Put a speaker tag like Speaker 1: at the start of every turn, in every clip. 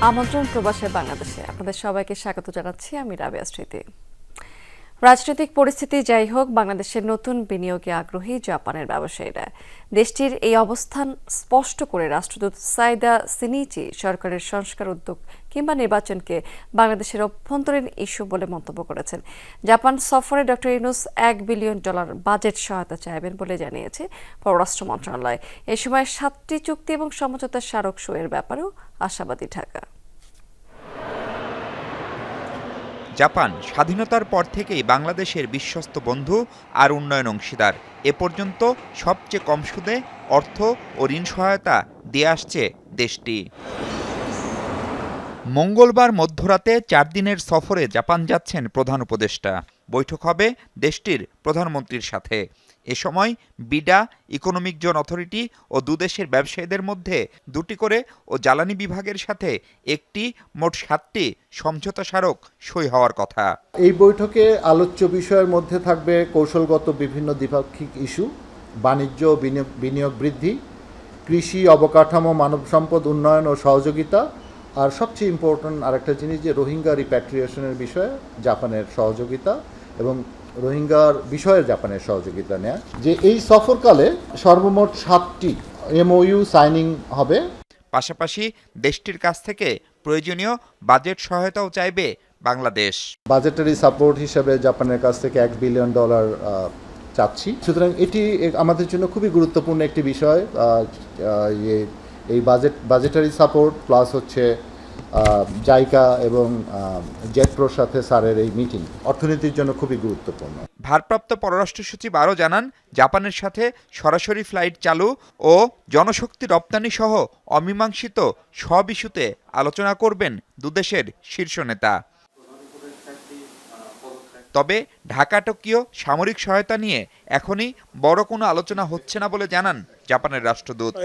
Speaker 1: আমন্ত্রণ প্রবাসে বাংলাদেশে। আপনাদের সবাইকে স্বাগত জানাচ্ছি, আমি রাবিয়া স্মৃতি। রাজনৈতিক পরিস্থিতি যাই হোক, বাংলাদেশের নতুন বিনিয়োগে আগ্রহী জাপানের ব্যবসায়ীরা। দেশটির এই অবস্থান স্পষ্ট করে রাষ্ট্রদূত সাইদা সিনিচি, সরকারের সংস্কার উদ্যোগ কিংবা নির্বাচনকে বাংলাদেশের অভ্যন্তরীণ ইস্যু বলে মন্তব্য করেছেন। জাপান সফরে ডক্টর ইউনুস এক বিলিয়ন ডলার বাজেট সহায়তা চাইবেন বলে জানিয়েছে পররাষ্ট্র মন্ত্রণালয়। এ সময় সাতটি চুক্তি এবং সমঝোতার স্মারক সইয়ের ব্যাপারেও আশাবাদী ঢাকা
Speaker 2: জাপান স্বাধীনতার পর থেকেই বাংলাদেশের বিশ্বস্ত বন্ধু আর উন্নয়ন অংশীদার। এ পর্যন্ত সবচেয়ে কম সুদে অর্থ ও ঋণ সহায়তা দিয়ে আসছে দেশটি। মঙ্গলবার মধ্যরাতে চার দিনের সফরে জাপান যাচ্ছেন প্রধান উপদেষ্টা। বৈঠক হবে দেশটির প্রধানমন্ত্রীর সাথে। এ সময় বিডা, ইকোনমিক জোন অথরিটি ও দুদেশের ব্যবসায়ীদের মধ্যে দুটি করে ও জ্বালানি বিভাগের সাথে একটি, মোট সাতটি সমঝোতা স্মারক সই হওয়ার কথা।
Speaker 3: এই বৈঠকে আলোচ্য বিষয়ের মধ্যে থাকবে কৌশলগত বিভিন্ন দ্বিপাক্ষিক ইস্যু, বাণিজ্য বিনিয়োগ বৃদ্ধি, কৃষি অবকাঠামো, মানব সম্পদ উন্নয়ন ও সহযোগিতা আর সবচেয়ে ইম্পর্ট্যান্ট আরেকটা জিনিস যে রোহিঙ্গা রিপ্যাট্রিয়েশনের বিষয়ে জাপানের সহযোগিতা এবং রোহিঙ্গার বিষয়ে জাপানের সহযোগিতা নেয়া। যে এই সফরকালে সর্বমোট সাতটি এমওইউ সাইনিং হবে।
Speaker 2: পাশাপাশি দেশটির কাছ থেকে প্রয়োজনীয় বাজেট সহায়তাও চাইবে বাংলাদেশ।
Speaker 3: বাজেটারি সাপোর্ট হিসেবে জাপানের কাছ থেকে এক বিলিয়ন ডলার চাচ্ছি। সুতরাং এটি আমাদের জন্য খুবই গুরুত্বপূর্ণ একটি বিষয় ইয়ে, এই বাজেট বাজেটারি সাপোর্ট প্লাস হচ্ছে জাইকা এবং জেটপ্রোর সাথে স্যারের এই মিটিং অর্থনীতির জন্য খুবই গুরুত্বপূর্ণ।
Speaker 2: ভারপ্রাপ্ত পররাষ্ট্র সচিব আরও জানান, জাপানের সাথে সরাসরি ফ্লাইট চালু ও জনশক্তি রপ্তানি সহ অমীমাংসিত সব ইস্যুতে আলোচনা করবেন দুদেশের শীর্ষ নেতা। তবে ঢাকা টোকিও সামরিক সহায়তা নিয়ে এখনই বড় কোনো আলোচনা হচ্ছে না বলে জানান জাপানের রাষ্ট্রদূত।
Speaker 4: Uh.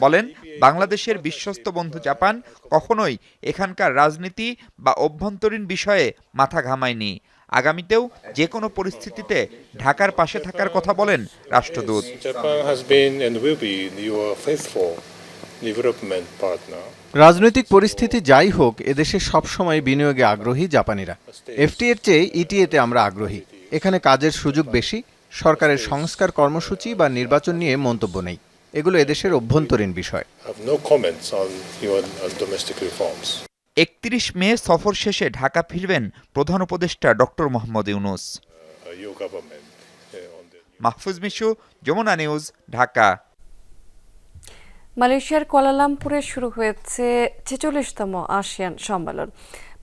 Speaker 2: বলেন বাংলাদেশের বিশ্বস্ত বন্ধু জাপান কখনোই এখানকার রাজনীতি বা অভ্যন্তরীণ বিষয়ে মাথা ঘামায়নি। আগামীতেও যে কোনো পরিস্থিতিতে ঢাকার পাশে থাকার কথা বলেন রাষ্ট্রদূত।
Speaker 5: রাজনৈতিক পরিস্থিতি যাই হোক এদেশে সবসময় বিনিয়োগে আগ্রহী জাপানিরা। এফটি এর চেয়ে ইটিএতে আমরা আগ্রহী। এখানে কাজের সুযোগ বেশি সরকারের সংস্কার কর্মসূচি বা নির্বাচন নিয়ে মন্তব্য নেই। এগুলো এদেশের অভ্যন্তরীণ বিষয়.
Speaker 2: একত্রিশ মে সফর শেষে ঢাকা ফিরবেন প্রধান উপদেষ্টা doctor Mohammad Yunus.
Speaker 4: Uh, uh,
Speaker 2: Mahfuz Mishu Jamuna news Dhaka.
Speaker 1: মালয়েশিয়ার কোয়ালালামপুরে শুরু হয়েছে ছেচল্লিশতম আসিয়ান সম্মেলন।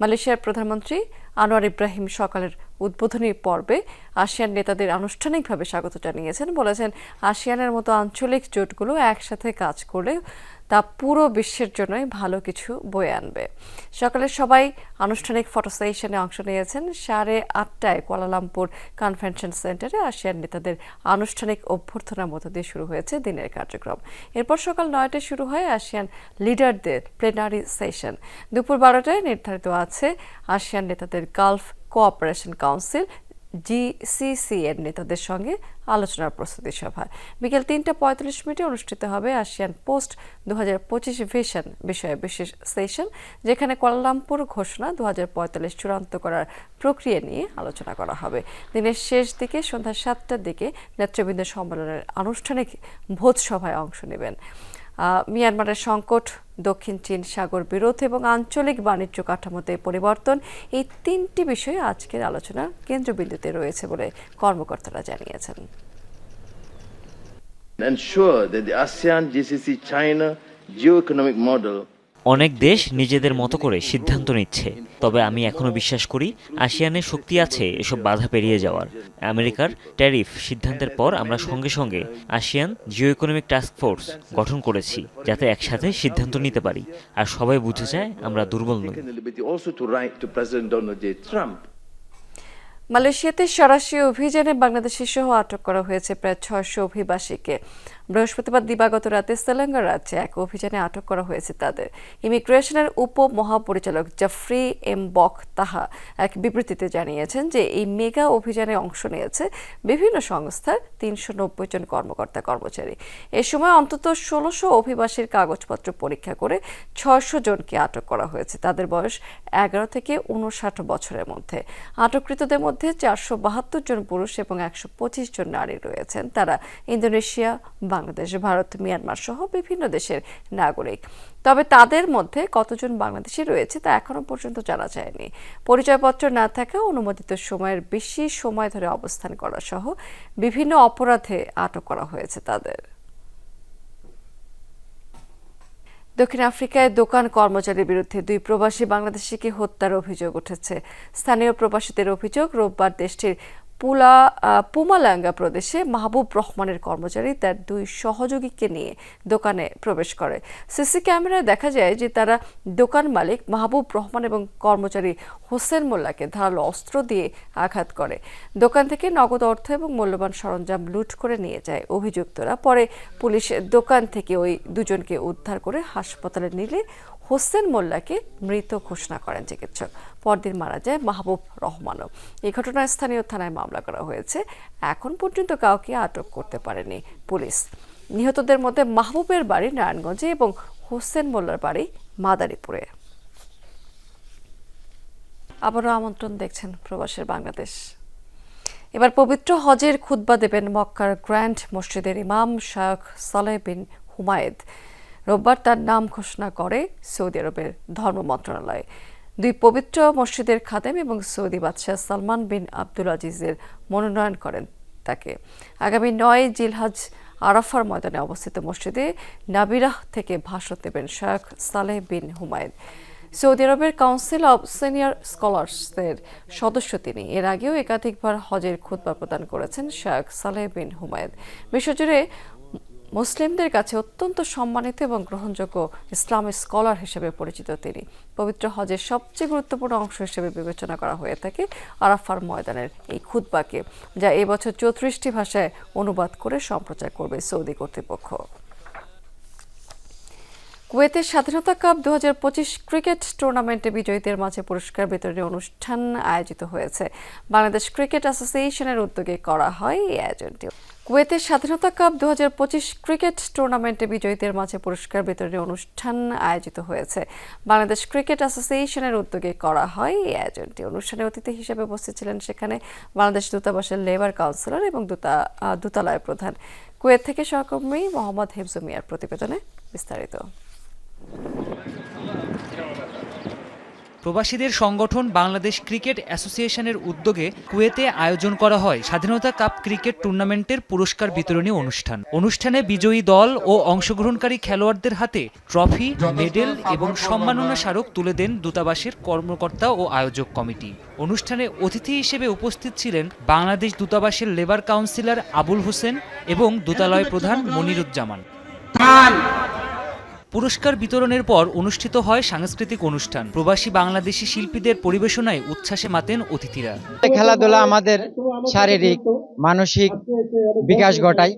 Speaker 1: মালয়েশিয়ার প্রধানমন্ত্রী আনোয়ার ইব্রাহিম সকালের উদ্বোধনী পর্বে আসিয়ান নেতাদের আনুষ্ঠানিকভাবে স্বাগত জানিয়েছেন। বলেছেন, আসিয়ানের মতো আঞ্চলিক জোটগুলো একসাথে কাজ করলে তা পুরো বিশ্বের জন্যই ভালো কিছু বয়ে আনবে। সকালে সবাই আনুষ্ঠানিক ফটো সেশনে অংশ নিয়েছেন। সাড়ে আটটায় কুয়ালালামপুর কনভেনশন সেন্টারে আসিয়ান নেতাদের আনুষ্ঠানিক অভ্যর্থনার মধ্য দিয়ে শুরু হয়েছে দিনের কার্যক্রম। এরপর সকাল নয়টায় শুরু হয় আসিয়ান লিডারদের প্লেনারি সেশন দুপুর বারোটায় নির্ধারিত আছে আসিয়ান নেতাদের গালফ কোঅপারেশন কাউন্সিল জিসিসি এর নেতাদের সঙ্গে আলোচনার প্রস্তুতি সভা বিকেল তিনটা পঁয়তাল্লিশ মিনিটে অনুষ্ঠিত হবে আসিয়ান পোস্ট দু হাজার পঁচিশ ভিশন বিষয়ে বিশেষ সেশন, যেখানে কুয়ালালামপুর ঘোষণা দু হাজার পঁয়তাল্লিশ চূড়ান্ত করার প্রক্রিয়া নিয়ে আলোচনা করা হবে। দিনের শেষ দিকে সন্ধ্যা সাতটার দিকে নেতৃবৃন্দ সম্মেলনের আনুষ্ঠানিক ভোজ সভায় অংশ নেবেন। মিয়ানমারের সংকট, দক্ষিণ চীন সাগর বিরোধ এবং আঞ্চলিক বাণিজ্য কাঠামোতে পরিবর্তন, এই তিনটি বিষয়ে আজকের আলোচনার কেন্দ্রবিন্দুতে রয়েছে বলে কর্মকর্তারা জানিয়েছেন।
Speaker 6: Ensure that the ASEAN GCC China geo-economic model
Speaker 7: অনেক দেশ নিজেদের মতো করে সিদ্ধান্ত নিচ্ছে। তবে আমি এখনও বিশ্বাস করি আসিয়ানের শক্তি আছে এসব বাধা পেরিয়ে যাওয়ার। আমেরিকার ট্যারিফ সিদ্ধান্তের পর আমরা সঙ্গে সঙ্গে ASEAN geo economic task force গঠন করেছি, যাতে একসাথে সিদ্ধান্ত নিতে পারি। আর সবাই বুঝে যায় আমরা দুর্বল নই।
Speaker 1: মালয়েশিয়াতে সরাসরি অভিযানে বাংলাদেশি সহ আটক করা হয়েছে প্রায় ছয়শো অভিবাসীকে। বৃহস্পতিবার দিবাগত রাতে তেলেঙ্গানা রাজ্যে এক অভিযানে আটক করা হয়েছে তাদের। ইমিগ্রেশনের উপ মহাপরিচালক জাফরি এম বক তাহা এক বিবৃতিতে জানিয়েছেন যে এই মেগা অভিযানে অংশ নিয়েছে বিভিন্ন সংস্থার তিনশো নব্বই জন কর্মকর্তা কর্মচারী। এ সময় অন্তত ষোলোশো অভিবাসীর কাগজপত্র পরীক্ষা করে ছয়শো জনকে আটক করা হয়েছে। তাদের বয়স এগারো থেকে উনষাট বছরের মধ্যে। আটককৃতদের মধ্যে চারশো বাহাত্তর জন পুরুষ এবং একশো পঁচিশ জন নারী রয়েছেন। তারা ইন্দোনেশিয়া, বাংলাদেশ, ভারত, মিয়ানমার সহ বিভিন্ন দেশের নাগরিক। তবে তাদের মধ্যে কতজন বাংলাদেশি রয়েছে তা এখনও পর্যন্ত জানা যায়নি। পরিচয়পত্র না থাকা অনুমোদিত সময়ের বেশি সময় ধরে অবস্থান করা সহ বিভিন্ন অপরাধে আটক করা হয়েছে তাদের। দক্ষিণ আফ্রিকায় দোকান কর্মচারীর বিরুদ্ধে দুই প্রবাসী বাংলাদেশিকে হত্যার অভিযোগ উঠেছে। স্থানীয় প্রবাসীদের অভিযোগ, রোববার দেশটির পুলা পুমালাঙ্গা প্রদেশে মাহবুব রহমানের কর্মচারী তার দুই সহযোগীকে নিয়ে দোকানে প্রবেশ করে। সিসি ক্যামেরায় দেখা যায় যে তারা দোকান মালিক মাহবুব রহমান এবং কর্মচারী হোসেন মোল্লাকে ধারালো অস্ত্র দিয়ে আঘাত করে। দোকান থেকে নগদ অর্থ এবং মূল্যবান সরঞ্জাম লুট করে নিয়ে যায় অভিযুক্তরা। পরে পুলিশ দোকান থেকে ওই দুজনকে উদ্ধার করে হাসপাতালে নিলে হোসেন মোল্লাকে মৃত ঘোষণা করেন চিকিৎসক। পরদিন মারা যায় মাহবুব রহমানও। এই ঘটনায় স্থানীয় থানায় মামলা করা হয়েছে। এখন পর্যন্ত কাউকে আটক করতে পারেনি পুলিশ। নিহতদের মধ্যে মাহবুবের বাড়ি নারায়ণগঞ্জে এবং হোসেন মোল্লার বাড়ি মাদারীপুরে। আবারও আমন্ত্রণ দেখছেন প্রবাসের বাংলাদেশ। এবার পবিত্র হজের খুতবা দেবেন মক্কার গ্র্যান্ড মসজিদের ইমাম শায়খ সালেহ বিন হুমায়েদ। রোববার তার নাম ঘোষণা করে সৌদি আরবের ধর্ম মন্ত্রণালয়। দুই পবিত্র মসজিদের খাদেম এবং সৌদি বাদশাহ সালমান বিন আব্দুল আজিজের মনোনয়ন করেন তাকে। আগামী নয় জিলহাজ আরাফার ময়দানে অবস্থিত মসজিদে নাবিরাহ থেকে ভাষণ দেবেন Sheikh Saleh bin Humayun. Saudi আরবের কাউন্সিল অব সিনিয়র স্কলার্সদের সদস্য তিনি। এর আগেও একাধিকবার হজের খুতবা প্রদান করেছেন শায়খ সালেহ বিন হুমায়ুন। বিশ্বজুড়ে মুসলিমদের কাছে অত্যন্ত সম্মানিত এবং গ্রহণযোগ্য ইসলামের স্কলার হিসেবে পরিচিত তিনি। পবিত্র হজের সবচেয়ে গুরুত্বপূর্ণ অংশ হিসেবে বিবেচনা করা হয়ে থাকে আরাফার ময়দানের এই খুতবাকে, যা এবছর চৌত্রিশটি ভাষায় অনুবাদ করে সম্প্রচার করবে সৌদি কর্তৃপক্ষ। কুয়েতের স্বাধীনতা কাপ দু হাজার পঁচিশ ক্রিকেট টুর্নামেন্টে বিজয়ীদের মাঝে পুরস্কার বিতরণী অনুষ্ঠান আয়োজিত হয়েছে। বাংলাদেশ ক্রিকেট অ্যাসোসিয়েশনের উদ্যোগে করা হয় এই আয়োজনটি। কুয়েতের স্বাধীনতা কাপ দু হাজার পঁচিশ ক্রিকেট টুর্নামেন্টে বিজয়ীদের মাঝে পুরস্কার বিতরণী অনুষ্ঠান আয়োজিত হয়েছে। বাংলাদেশ ক্রিকেট অ্যাসোসিয়েশনের উদ্যোগে করা হয়। এই আয়োজনটি অনুষ্ঠানে অতিথি হিসেবে উপস্থিত ছিলেন সেখানে বাংলাদেশ দূতাবাসের লেবার কাউন্সিলর এবং দূতা দূতালয় প্রধান। কুয়েত থেকে সহকর্মী মোহাম্মদ হেফজু মিয়ার প্রতিবেদনে বিস্তারিত।
Speaker 8: প্রবাসীদের সংগঠন বাংলাদেশ ক্রিকেট অ্যাসোসিয়েশনের উদ্যোগে কুয়েতে আয়োজন করা হয় স্বাধীনতা কাপ ক্রিকেট টুর্নামেন্টের পুরস্কার বিতরণী অনুষ্ঠান। অনুষ্ঠানে বিজয়ী দল ও অংশগ্রহণকারী খেলোয়াড়দের হাতে ট্রফি মেডেল এবং সম্মাননা স্মারক তুলে দেন দূতাবাসের কর্মকর্তা ও আয়োজক কমিটি। অনুষ্ঠানে অতিথি হিসেবে উপস্থিত ছিলেন বাংলাদেশ দূতাবাসের লেবার কাউন্সিলর আবুল হোসেন এবং দূতালয় প্রধান মনিরুজ্জামান। পুরস্কার বিতরণের পর অনুষ্ঠিত হয় সাংস্কৃতিক অনুষ্ঠান। প্রবাসী বাংলাদেশি শিল্পীদের পরিবেশনায় উচ্ছ্বাসে মাতেন অতিথিরা।
Speaker 9: খেলাধুলা আমাদের শারীরিক মানসিক বিকাশ ঘটায়।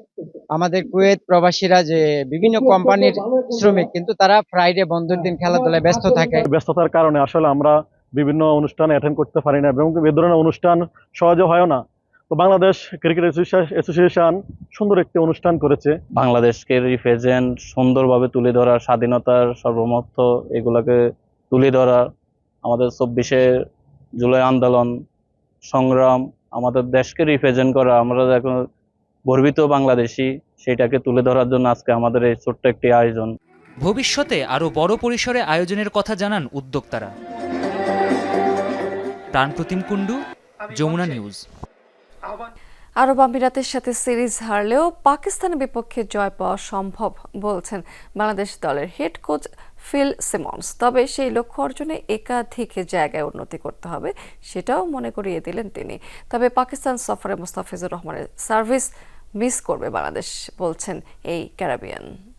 Speaker 9: আমাদের কুয়েত প্রবাসীরা যে বিভিন্ন কোম্পানির শ্রমিক কিন্তু তারা ফ্রাইডে বন্ধুর দিন খেলাধুলায় ব্যস্ত থাকে।
Speaker 10: ব্যস্ততার কারণে আসলে আমরা বিভিন্ন অনুষ্ঠানে অ্যাটেন্ড করতে পারি না এবং এ ধরনের অনুষ্ঠান সহজে হয় না। তো বাংলাদেশ ক্রিকেট অ্যাসোসিয়েশন সুন্দর একটি অনুষ্ঠান করেছে।
Speaker 11: বাংলাদেশকে রিপ্রেজেন্ট সুন্দরভাবে তুলে ধরা স্বাধীনতার সর্বমত্ত এগুলাকে তুলে ধরা আমাদের চব্বিশে জুলাই আন্দোলন সংগ্রাম আমাদের দেশকে রিপ্রেজেন্ট করা আমরা এখন গর্বিত বাংলাদেশি সেটাকে তুলে ধরার জন্য আজকে আমাদের এই ছোট্ট একটি আয়োজন।
Speaker 8: ভবিষ্যতে আরও বড় পরিসরে আয়োজনের কথা জানান উদ্যোক্তারা। প্রাণপ্রতিম কুণ্ডু যমুনা নিউজ।
Speaker 1: আরব আমিরাতের সাথে সিরিজ হারলেও পাকিস্তানের বিপক্ষে জয় পাওয়া সম্ভব বলছেন বাংলাদেশ দলের হেড কোচ ফিল সিমন্স। তবে সেই লক্ষ্য অর্জনে একাধিক জায়গায় উন্নতি করতে হবে, সেটাও মনে করিয়ে দিলেন তিনি। তবে পাকিস্তান সফরে মুস্তাফিজুর রহমানের সার্ভিস মিস করবে বাংলাদেশ, বলছেন এই ক্যারাবিয়ান।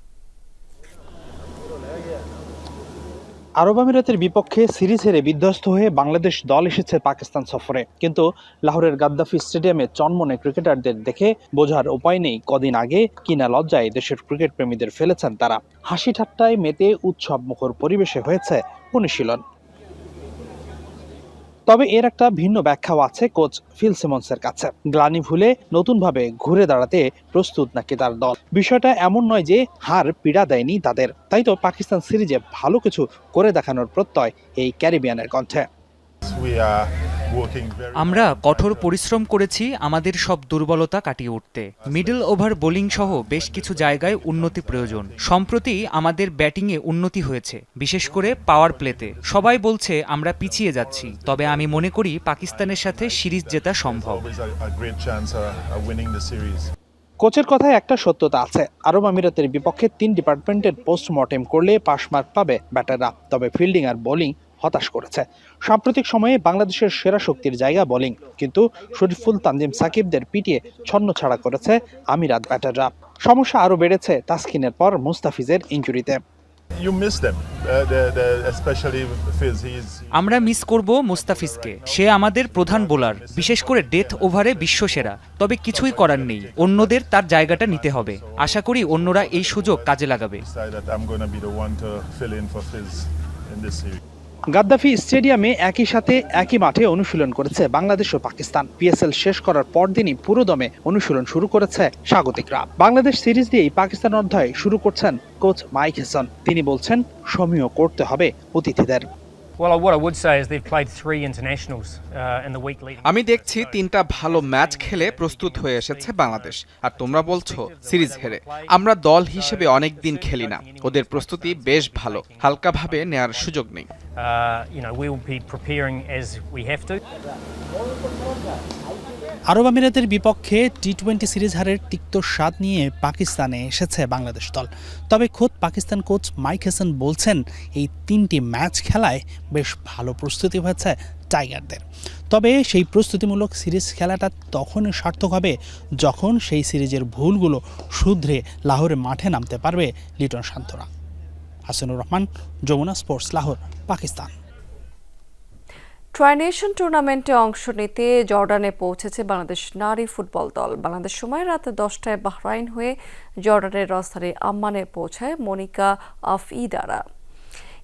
Speaker 12: আরব আমিরাতের বিপক্ষে সিরিজ হেরে বিধ্বস্ত হয়ে বাংলাদেশ দল এসেছে পাকিস্তান সফরে। কিন্তু লাহোরের গাদ্দাফি স্টেডিয়ামে চনমনে ক্রিকেটারদের দেখে বোঝার উপায় নেই কদিন আগে কিনা লজ্জায় দেশের ক্রিকেট প্রেমীদের ফেলেছেন তারা। হাসি ঠাট্টায় মেতে উৎসব মুখর পরিবেশে হয়েছে অনুশীলন। তবে এর একটা ভিন্ন ব্যাখ্যাও আছে কোচ ফিল সিমন্সের কাছে। গ্লানি ভুলে নতুনভাবে ঘুরে দাঁড়াতে প্রস্তুত নাকি তার দল? বিষয়টা এমন নয় যে হার পীড়া দেয়নি তাদের। তাই তো পাকিস্তান সিরিজে ভালো কিছু করে দেখানোর প্রত্যয় এই ক্যারিবিয়ানের কণ্ঠে।
Speaker 8: আমরা কঠোর পরিশ্রম করেছি আমাদের সব দুর্বলতা কাটিয়ে উঠতে। মিডল ওভার বোলিং সহ বেশ কিছু জায়গায় উন্নতি প্রয়োজন। সম্প্রতি আমাদের ব্যাটিংয়ে উন্নতি হয়েছে, বিশেষ করে পাওয়ার প্লেতে। সবাই বলছে, আমরা পিছিয়ে যাচ্ছি। তবে আমি মনে করি, পাকিস্তানের সাথে সিরিজ জেতা সম্ভব।
Speaker 12: কোচের কথায় একটা সত্যতা আছে। আরব আমিরাতের বিপক্ষে তিন ডিপার্টমেন্টের পোস্টমর্টেম করলে পাশ মার্ক পাবে ব্যাটাররা। তবে ফিল্ডিং আর বোলিং হতাশ করেছে। সাম্প্রতিক সময়ে বাংলাদেশের সেরা শক্তির জায়গা বোলিং কিন্তু শরীফুল তানজিম সাকিবদের পিটিয়ে ছন্ন ছাড়া করেছে আমিরাত ব্যাটাররা। সমস্যা আরও বেড়েছে তাসকিনের পর মুস্তাফিজের ইঞ্জুরিতে।
Speaker 8: আমরা মিস করব মুস্তাফিজকে। সে আমাদের প্রধান বোলার বিশেষ করে ডেথ ওভারে বিশ্বসেরা। তবে কিছুই করার নেই অন্যদের তার জায়গাটা নিতে হবে। আশা করি অন্যরা এই সুযোগ কাজে লাগাবে।
Speaker 12: গাদ্দাফি স্টেডিয়ামে একই সাথে একই মাঠে অনুশীলন করেছে বাংলাদেশ ও পাকিস্তান। পিএসএল শেষ করার পরদিনই পুরোদমে অনুশীলন শুরু করেছে স্বাগতিকরা। বাংলাদেশ সিরিজ দিয়েই পাকিস্তান অধ্যায় শুরু করছেন কোচ মাইক হেসন। তিনি বলছেন সমীহ করতে হবে অতিথিদের।
Speaker 13: আমি দেখছি তিনটা ভালো ম্যাচ খেলে প্রস্তুত হয়ে এসেছে বাংলাদেশ। আর তোমরা বলছো সিরিজ হেরে। আমরা দল হিসেবে অনেক দিন খেলি না। ওদের প্রস্তুতি বেশ ভালো। হালকাভাবে নেয়ার সুযোগ নেই।
Speaker 14: আরব আমিরাতের বিপক্ষে টি টোয়েন্টি সিরিজ হারের তিক্ত স্বাদ নিয়ে পাকিস্তানে এসেছে বাংলাদেশ দল। তবে খোদ পাকিস্তান কোচ মাইক হাসান বলছেন, এই তিনটি ম্যাচ খেলায় বেশ ভালো প্রস্তুতি হয়েছে টাইগারদের। তবে সেই প্রস্তুতিমূলক সিরিজ খেলাটা তখনই সার্থক হবে যখন সেই সিরিজের ভুলগুলো শুধরে লাহোরে মাঠে নামতে পারবে Liton শান্তরা। Hasanur Rahman, Jamuna sports, Lahore, Pakistan.
Speaker 1: Tri nation টুর্নামেন্টে অংশ নিতে জর্ডানে পৌঁছেছে বাংলাদেশ নারী ফুটবল দল। বাংলাদেশ সময় রাত দশটায় বাহরাইন হয়ে জর্ডানের রাজধানী আম্মানে পৌঁছায় মনিকা আফ আফইদারা।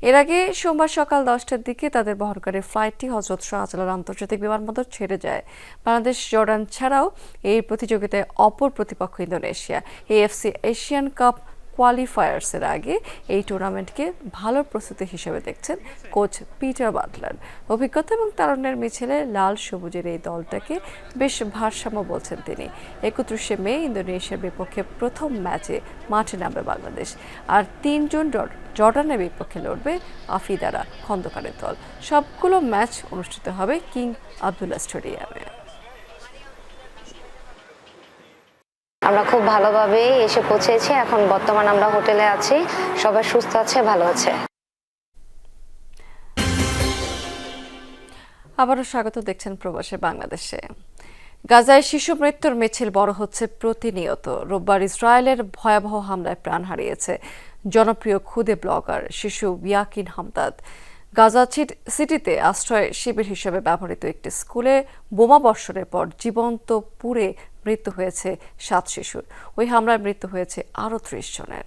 Speaker 1: এর আগে সোমবার সকাল দশটার দিকে তাদের বহরকারী ফ্লাইটটি হজরত শাহজালাল আন্তর্জাতিক বিমানবন্দর ছেড়ে যায়। বাংলাদেশ জর্ডান ছাড়াও এই প্রতিযোগিতায় অপর প্রতিপক্ষ ইন্দোনেশিয়া। এএফসি এশিয়ান কাপ কোয়ালিফায়ার্সের আগে এই টুর্নামেন্টকে ভালো প্রস্তুতি হিসেবে দেখছেন কোচ পিটার বাটলার অভিজ্ঞতা এবং তারুণ্যের মিছিলে লাল সবুজের এই দলটাকে বেশ ভারসাম্য বলছেন তিনি। একত্রিশে মে ইন্দোনেশিয়ার বিপক্ষে প্রথম ম্যাচে মাঠে নামবে বাংলাদেশ। আর তিনজন জর- জর্ডানের বিপক্ষে লড়বে আফিদারা খন্দকারের দল। সবগুলো ম্যাচ অনুষ্ঠিত হবে কিং আবদুল্লাহ স্টেডিয়ামে।
Speaker 15: আমরা খুব ভালোভাবে এসে পৌঁছেছি। এখন বর্তমান আমরা হোটেলে আছি। সবাই সুস্থ আছে, ভালো আছে।
Speaker 1: আবারও স্বাগত দেখছেন প্রবাসে বাংলাদেশে। গাজায় শিশু মৃত্যুর মিছিল বড় হচ্ছে প্রতিনিয়ত। রোববার ইসরায়েলের ভয়াবহ হামলায় প্রাণ হারিয়েছে জনপ্রিয় খুদে ব্লগার শিশু ইয়াকিন হামদাদ। গাজা সিটিতে আশ্রয় শিবির হিসেবে ব্যবহৃত একটি স্কুলে বোমা বর্ষণের পর জীবন্ত পুড়ে মৃত্যু হয়েছে সাত শিশুর। ওই হামলায় মৃত্যু হয়েছে আরও ত্রিশ জনের।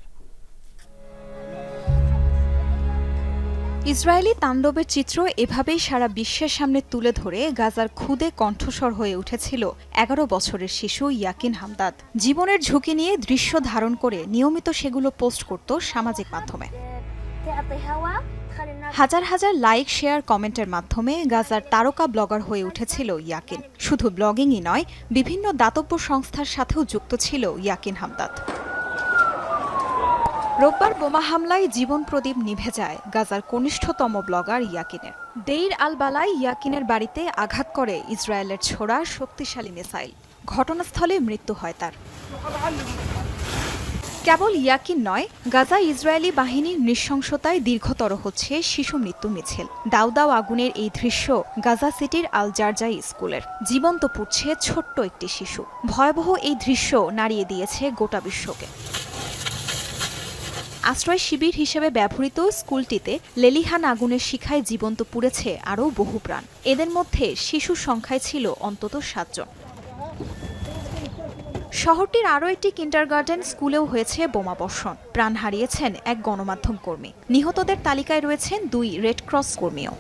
Speaker 16: ইসরায়েলি তাণ্ডবের চিত্র এভাবেই সারা বিশ্বের সামনে তুলে ধরে গাজার খুদে কণ্ঠস্বর হয়ে উঠেছিল এগারো বছরের শিশু ইয়াকিন হামদাদ। জীবনের ঝুঁকি নিয়ে দৃশ্য ধারণ করে নিয়মিত সেগুলো পোস্ট করত সামাজিক মাধ্যমে। হাজার হাজার লাইক, শেয়ার, কমেন্টের মাধ্যমে গাজার তারকা ব্লগার হয়ে উঠেছিল ইয়াকিন। শুধু ব্লগিংই নয়, বিভিন্ন দাতব্য সংস্থার সাথেও যুক্ত ছিল ইয়াকিন হামদাদ। রোববার বোমা হামলায় জীবন প্রদীপ নিভে যায় গাজার কনিষ্ঠতম ব্লগার ইয়াকিনের। দেইর আল বালাই ইয়াকিনের বাড়িতে আঘাত করে ইসরায়েলের ছোড়া শক্তিশালী মিসাইল। ঘটনাস্থলে মৃত্যু হয় তার। কেবল ইয়াকিন নয়, গাজা ইসরায়েলি বাহিনীর নৃশংসতায় দীর্ঘতর হচ্ছে শিশু মৃত্যু মিছিল। দাউ দাউ আগুনের এই দৃশ্য গাজা সিটির আল জারজাই স্কুলের। জীবন্ত পুড়ছে ছোট্ট একটি শিশু। ভয়াবহ এই দৃশ্য নাড়িয়ে দিয়েছে গোটা বিশ্বকে। আশ্রয় শিবির হিসেবে ব্যবহৃত স্কুলটিতে লেলিহান আগুনের শিখায় জীবন্ত পুড়েছে আরও বহু প্রাণ। এদের মধ্যে শিশুর সংখ্যায় ছিল অন্তত সাতজন। শহরটির আরও একটি কিন্ডারগার্টেন স্কুলেও হয়েছে বোমাবর্ষণ। প্রাণ হারিয়েছেন এক গণমাধ্যম কর্মী। নিহতদের তালিকায় রয়েছেন দুই রেড ক্রস কর্মীও।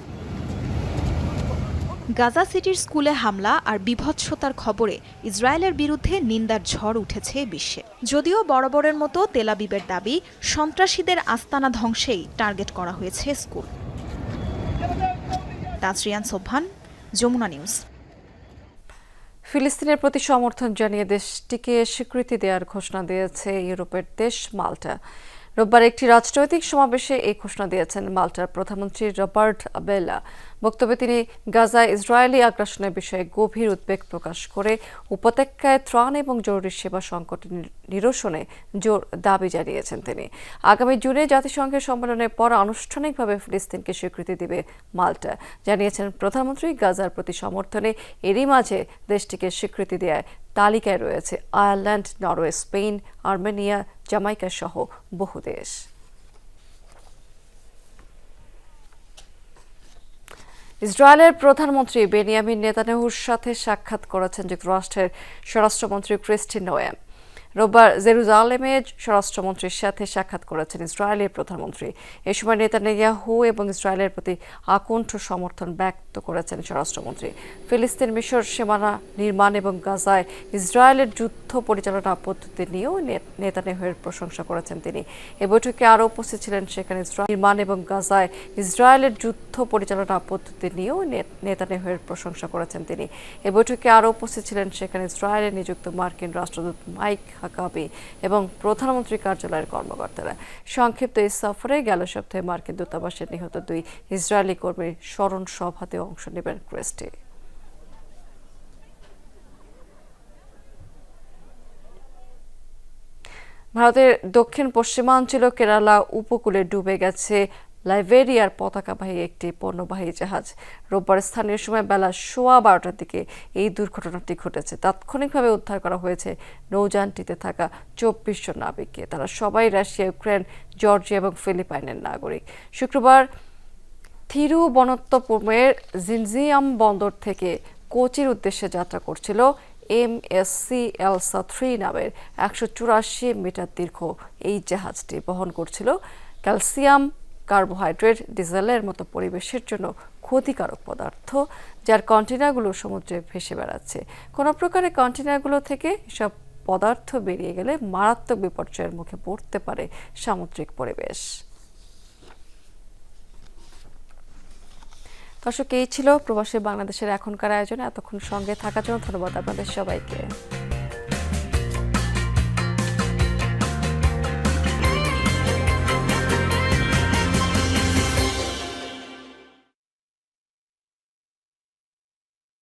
Speaker 16: গাজা সিটির স্কুলে হামলা আর বিভৎসতার খবরে ইসরায়েলের বিরুদ্ধে নিন্দার ঝড় উঠেছে বিশ্বে। যদিও বরাবরের মতো তেলাবিবের দাবি, সন্ত্রাসীদের আস্তানা ধ্বংসেই টার্গেট করা হয়েছে স্কুল। তাজরিয়ান সোভান যমুনা নিউজ।
Speaker 1: ফিলিস্তিনের প্রতি সমর্থন জানিয়ে দেশটিকে স্বীকৃতি দেওয়ার ঘোষণা দিয়েছে ইউরোপের দেশ মাল্টা। রোববার একটি রাজনৈতিক সমাবেশে এই ঘোষণা দিয়েছেন মাল্টার প্রধানমন্ত্রী রবার্ট আবেলা। বক্তব্যে তিনি গাজায় ইসরায়েলি আগ্রাসনের বিষয়ে গভীর উদ্বেগ প্রকাশ করে উপত্যকায় ত্রাণ এবং জরুরি সেবা সংকট নিরসনে জোর দাবি জানিয়েছেন তিনি। আগামী জুনে জাতিসংঘের সম্মেলনের পর আনুষ্ঠানিকভাবে ফিলিস্তিনকে স্বীকৃতি দিবে মাল্টা। জানিয়েছেন প্রধানমন্ত্রী, গাজার প্রতি সমর্থনে এরই মাঝে দেশটিকে স্বীকৃতি দেয় তালিকায় রয়েছে Ireland, Norway, Spain, Armenia Jamaica সহ বহু দেশ। ইসরায়েলের প্রধানমন্ত্রী বেনিয়ামিন নেতানেহুর সাথে সাক্ষাৎ করেছেন যুক্তরাষ্ট্রের স্বরাষ্ট্রমন্ত্রী ক্রিস্টিন নোয়েম। রোববার জেরুজালেমে স্বরাষ্ট্রমন্ত্রীর সাথে সাক্ষাৎ করেছেন ইসরায়েলের প্রধানমন্ত্রী। এ সময় নেতানিয়াহু এবং ইসরায়েলের প্রতি আকণ্ঠ সমর্থন ব্যক্ত করেছেন স্বরাষ্ট্রমন্ত্রী। ফিলিস্তিন মিশর সীমানা নির্মাণ এবং গাজায় ইসরায়েলের যুদ্ধ পরিচালনা পদ্ধতি নিয়েও নে- নেতানিয়াহুর প্রশংসা করেছেন তিনি। এ বৈঠকে আরও উপস্থিত ছিলেন সেখানে ইসরায়েল নির্মাণ এবং গাজায় ইসরায়েলের যুদ্ধ পরিচালনা পদ্ধতি নিয়েও নে- নেতানিয়াহুর প্রশংসা করেছেন তিনি। এ বৈঠকে আরও উপস্থিত ছিলেন সেখানে ইসরায়েলে নিযুক্ত মার্কিন রাষ্ট্রদূত মাইক হাকাবি এবং প্রধানমন্ত্রী কার্যালয়ের কর্মকর্তারা। সংক্ষিপ্ত এই সফরে গেল সপ্তাহে মার্কিন দূতাবাসের নিহত দুই ইসরায়েলি কর্মীর স্মরণ সভাতে অংশ নেবেন ক্রেস্টি ভারতের দক্ষিণ পশ্চিমাঞ্চল কেরালা উপকূলে ডুবে গেছে লাইবেরিয়ার পতাকাবাহী একটি পণ্যবাহী জাহাজ রোববার স্থানীয় সময় বেলা সোয়া বারোটার দিকে এই দুর্ঘটনাটি ঘটেছে। তাৎক্ষণিকভাবে উদ্ধার করা হয়েছে নৌযানটিতে থাকা চব্বিশ জন নাবিককে। তারা সবাই রাশিয়া, ইউক্রেন, জর্জিয়া এবং ফিলিপাইনের নাগরিক। শুক্রবার থিরুবনন্তপুরমের জিনজিয়াম বন্দর থেকে কোচির উদ্দেশ্যে যাত্রা করছিল M S C Elsa three নামের একশো চুরাশি মিটার দীর্ঘ এই জাহাজটি। বহন করছিল ক্যালসিয়াম কার্বোহাইড্রেট ডিজেলের মতো পরিবেশের জন্য ক্ষতিকারক পদার্থ, যার কন্টেনারগুলো সমুদ্রে ভেসে বেড়াচ্ছে। কোনো প্রকারে কন্টেনারগুলো থেকে সব পদার্থ বেরিয়ে গেলে মারাত্মক বিপর্যয়ের মুখে পড়তে পারে সামুদ্রিক পরিবেশ। দর্শক, এই ছিল প্রবাসী বাংলাদেশের এখনকার আয়োজনে। এতক্ষণ সঙ্গে থাকার জন্য ধন্যবাদ আপনাদের সবাইকে।